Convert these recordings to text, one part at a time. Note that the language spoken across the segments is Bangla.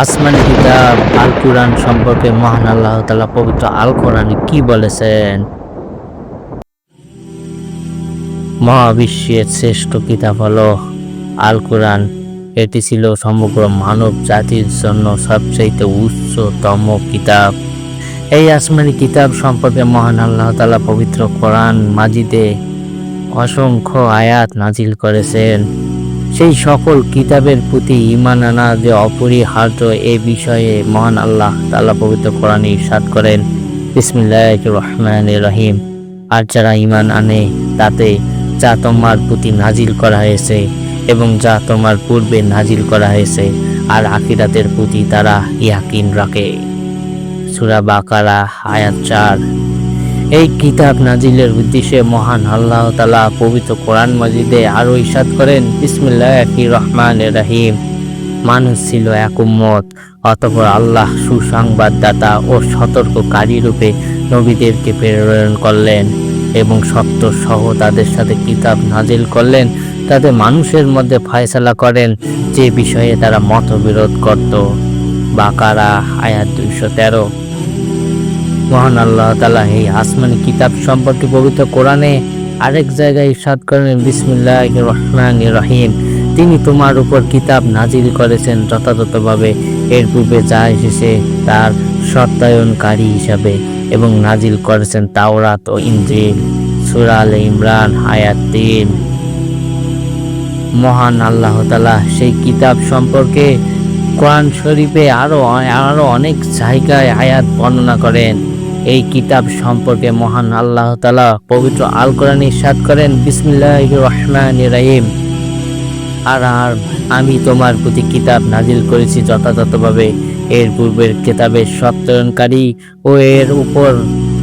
আসমানি কিতাব আল কুরআন সম্পর্কে মহান আল্লাহ তাআলা পবিত্র আল কোরআনে কি বলেছেন? মহাবিশ্বের শ্রেষ্ঠ কিতাব হলো আল কোরআন এটি ছিল সমগ্র মানব জাতির জন্য সবচেয়ে উচ্চতম কিতাব। এই আসমানি কিতাব সম্পর্কে মহান আল্লাহ তাআলা পবিত্র কোরআন মাজিদে অসংখ্য আয়াত নাজিল করেছেন। সেই সকল কিতাবের প্রতি ঈমান আনা যে অপরিহার্য এ বিষয়ে মহান আল্লাহ তাআলা পবিত্র কোরআনে ইরশাদ করেন। বিসমিল্লাহির রহমানির রহিম। আর যারা ঈমান আনে, তাতে যা তোমার প্রতি নাজিল করা হয়েছে এবং যা তোমার পূর্বে নাজিল করা হয়েছে, আর আখিরাতের প্রতি তারা ইয়াকিন রাখে। সূরা বাকারা, আয়াত চার। এই কিতাব নাজিলের উদ্দেশ্যে মহান আল্লাহ তালা পবিত্র কোরআন মাজিদে আরও ইসাদ করেন বিসমিল্লাহ রহমান রাহিম। মানুষ ছিল এক উম্মত, অতপর আল্লাহ সুসংবাদদাতা ও সতর্ককারী রূপে নবীদেরকে প্রেরণ করলেন এবং সত্য সহ তাদের সাথে কিতাব নাজিল করলেন। তাতে মানুষের মধ্যে ফয়সালা করেন যে বিষয়ে তারা মতবিরোধ করত। বাকারা আয়াত দুইশো তেরো। মহান আল্লাহ তালা এই আসমানি কিতাব সম্পর্কে পবিত্র কোরআনে আরেক জায়গায় ইরশাদ করেন বিসমিল্লাহ রহমান রহিম। তিনি তোমার উপর কিতাব নাজিল করেছেন যথাযথভাবে। এর পূর্বে যা এসেছে তার সত্যায়নকারী হিসাবে এবং নাজিল করেছেন তাওরাত ও ইন্দ্রিল সুরা আল ইমরান হায়াতিন মহান আল্লাহ তালা সেই কিতাব সম্পর্কে কোরআন শরীফে আরও আরও অনেক জায়গায় আয়াত বর্ণনা করেন। এই কিতাব সম্পর্কে মহান আল্লাহ তালা পবিত্র আল কোরআন ইরশাদ করেন বিসমিল্লাহ রহমান রাহিম। আর আর, আমি তোমার প্রতি কিতাব নাজিল করেছি যথাযথভাবে। এর পূর্বের কিতাবের সত্যায়নকারী ও এর উপর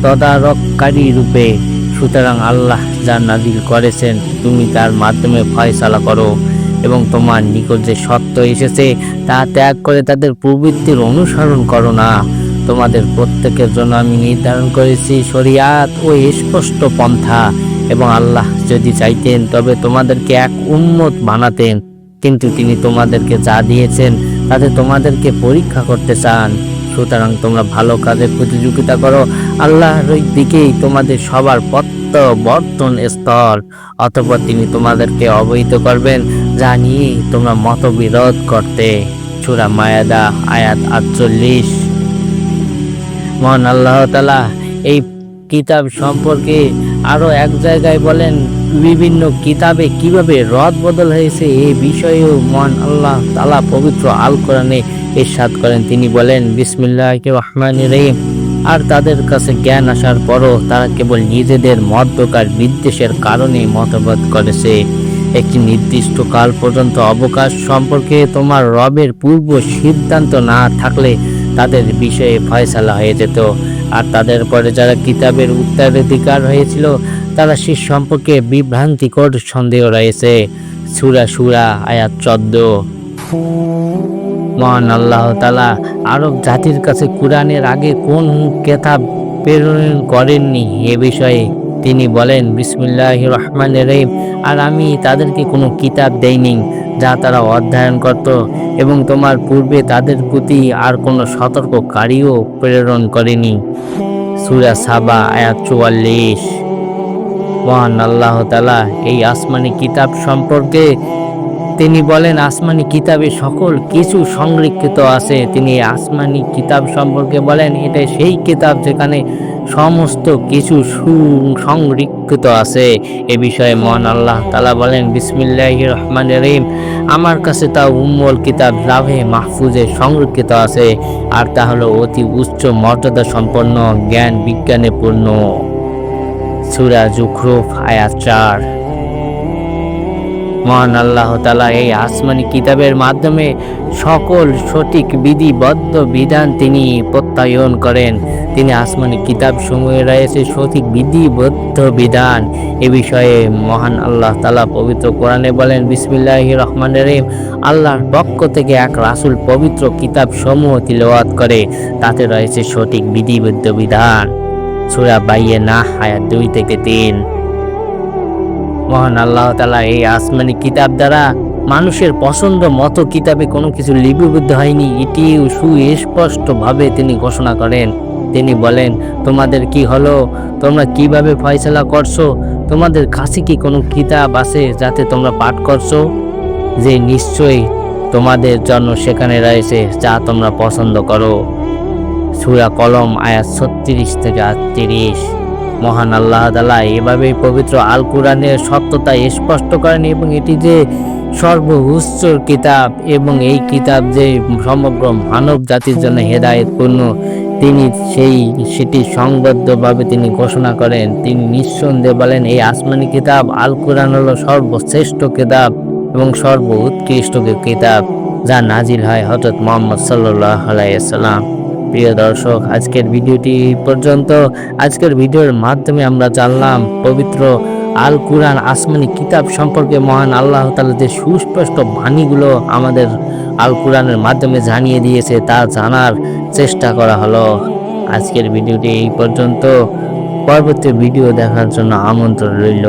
তদারককারী রূপে। সুতরাং আল্লাহ যা নাজিল করেছেন, তুমি তার মাধ্যমে ফয়সালা করো। এবং তোমার নিকট যে সত্য এসেছে, তা ত্যাগ করে তাদের প্রবৃত্তির অনুসরণ করো না। তোমাদের প্রত্যেকের জন্য আমি নির্ধারণ করেছি শরিয়াত ও স্পষ্ট পন্থা। এবং আল্লাহ যদি চাইতেন, তবে তোমাদেরকে এক উন্মত বানাতেন। কিন্তু তিনি তোমাদেরকে যা দিয়েছেন, তাতে তোমাদেরকে পরীক্ষা করতে চান। সুতরাং তোমরা ভালো কাজে প্রতিযোগিতা করো। আল্লাহর দিকেই তোমাদের সবার প্রত্যাবর্তন স্থল। অতঃপর তিনি তোমাদেরকে অবহিত করবেন, যা নিয়ে তোমরা মতবিরোধ করতে। সুরা মায়াদা, আয়াত আটচল্লিশ। মহান আল্লাহ তালা এই কিতাব সম্পর্কে আরও এক জায়গায় বলেন, বিভিন্ন কিতাবে কীভাবে রদ বদল হয়েছে এই বিষয়েও মহান আল্লাহ তালা পবিত্র আল কোরআনে ইরশাদ করেন। তিনি বলেন বিসমিল্লাহ রহমান রহিম। আর তাদের কাছে জ্ঞান আসার পরও তারা কেবল নিজেদের মধ্যকার বিদ্বেষের কারণে মতবাদ করেছে। একটি নির্দিষ্ট কাল পর্যন্ত অবকাশ সম্পর্কে তোমার রবের পূর্ব সিদ্ধান্ত না থাকলে তাদের বিষয়ে ফয়সালা হয়ে যেত। আর তাদের পরে যারা কিতাবের উত্তরাধিকার হয়েছিল, তারা সে সম্পর্কে বিভ্রান্তিকর সন্দেহ রয়েছে। সুরা সুরা, আয়াত চোদ্দ। মহান আল্লাহ তালা আরব জাতির কাছে কোরআনের আগে কোন কেতাব প্রেরণ করেননি? এ বিষয়ে তিনি বলেন বিসমুল্লাহ রহমান রহিম। আর আমি তাদেরকে কোনো কিতাব দেইনি। যা তারা অধ্যয়ন করত এবং তোমার পূর্বে তাদের প্রতি আর কোনো সতর্ককারীও প্রেরণ করেনি। সুরা সাবা, আয়াত চুয়াল্লিশ। মহান আল্লাহ তালা এই আসমানি কিতাব সম্পর্কে তিনি বলেন, আসমানি কিতাবে সকল কিছু সংরক্ষিত আছে। তিনি আসমানি কিতাব সম্পর্কে বলেন এটা সেই কিতাব যেখানে সমস্ত কিছু সু- সংরক্ষিত আছে। এ বিষয়ে মহান আল্লাহ তালা বলেন বিসমিল্লাহ রহমান রহিম, আমার কাছে তা উম্মল কিতাব লাভে মাহফুজে সংরক্ষিত আছে, আর তা হলো অতি উচ্চ মর্যাদা সম্পন্ন, জ্ঞান বিজ্ঞানে পূর্ণ। সুরা জুখরুফ, আয়াত চার। মহান আল্লাহ তালা এই আসমানি কিতাবের মাধ্যমে সকল সঠিক বিধিবদ্ধ বিধান তিনি প্রত্যায়ন করেন। তিনি আসমানি কিতাব সমূহে রয়েছে সঠিক বিধিবদ্ধ বিধান। এ বিষয়ে মহান আল্লাহ তালা পবিত্র কোরআনে বলেন বিসমিল্লাহ রহমান রহিম, আল্লাহর পক্ষ থেকে এক রাসুল পবিত্র কিতাব সমূহ তিলওয়াত করে, তাতে রয়েছে সঠিক বিধিবদ্ধ বিধান। সুরা বাইয়ে না আয়াত দুই থেকে তিন। মহান আল্লাহ তালা এই আসমানি কিতাব দ্বারা মানুষের পছন্দ মতো কিতাবে কোনো কিছু লিপিবদ্ধ হয়নি। এটিও সুস্পষ্টভাবে তিনি ঘোষণা করেন। তিনি বলেন, তোমাদের কি হলো? তোমরা কীভাবে ফয়সলা করছ? তোমাদের কাছে কি কোনো কিতাব আছে যাতে তোমরা পাঠ করছ? যে নিশ্চয়ই তোমাদের জন্য সেখানে রয়েছে, যা তোমরা পছন্দ করো। সুরা কলম আয়াত ছত্রিশ থেকে আটত্রিশ। মহান আল্লাহ তালা এভাবেই পবিত্র আল কোরআনের সত্যতা স্পষ্ট করেন এবং এটি যে সর্বোচ্চ কিতাব এবং এই কিতাব যে সমগ্র মানব জাতির জন্য হেদায়তপূর্ণ, তিনি সেই, সেটি সংবদ্ধভাবে তিনি ঘোষণা করেন। তিনি নিঃসন্দেহে বলেন, এই আসমানি কিতাব আল কোরআন হলো সর্বশ্রেষ্ঠ কিতাব এবং সর্ব উৎকৃষ্ট কিতাব, যা নাজিল হয় হজরত মোহাম্মদ সাল্লাহ আলাইসাল্লাম প্রিয় দর্শক, আজকের ভিডিওটি পর্যন্ত। আজকের ভিডিওর মাধ্যমে আমরা জানলাম, পবিত্র আল কুরআন আসমানি কিতাব সম্পর্কে মহান আল্লাহ তাআলা যে সুস্পষ্ট বাণীগুলো আমাদের আল কুরআনের মাধ্যমে জানিয়ে দিয়েছে, তা জানার চেষ্টা করা হলো। আজকের ভিডিওটি এই পর্যন্ত। পরবর্তী ভিডিও দেখার জন্য আমন্ত্রণ রইল।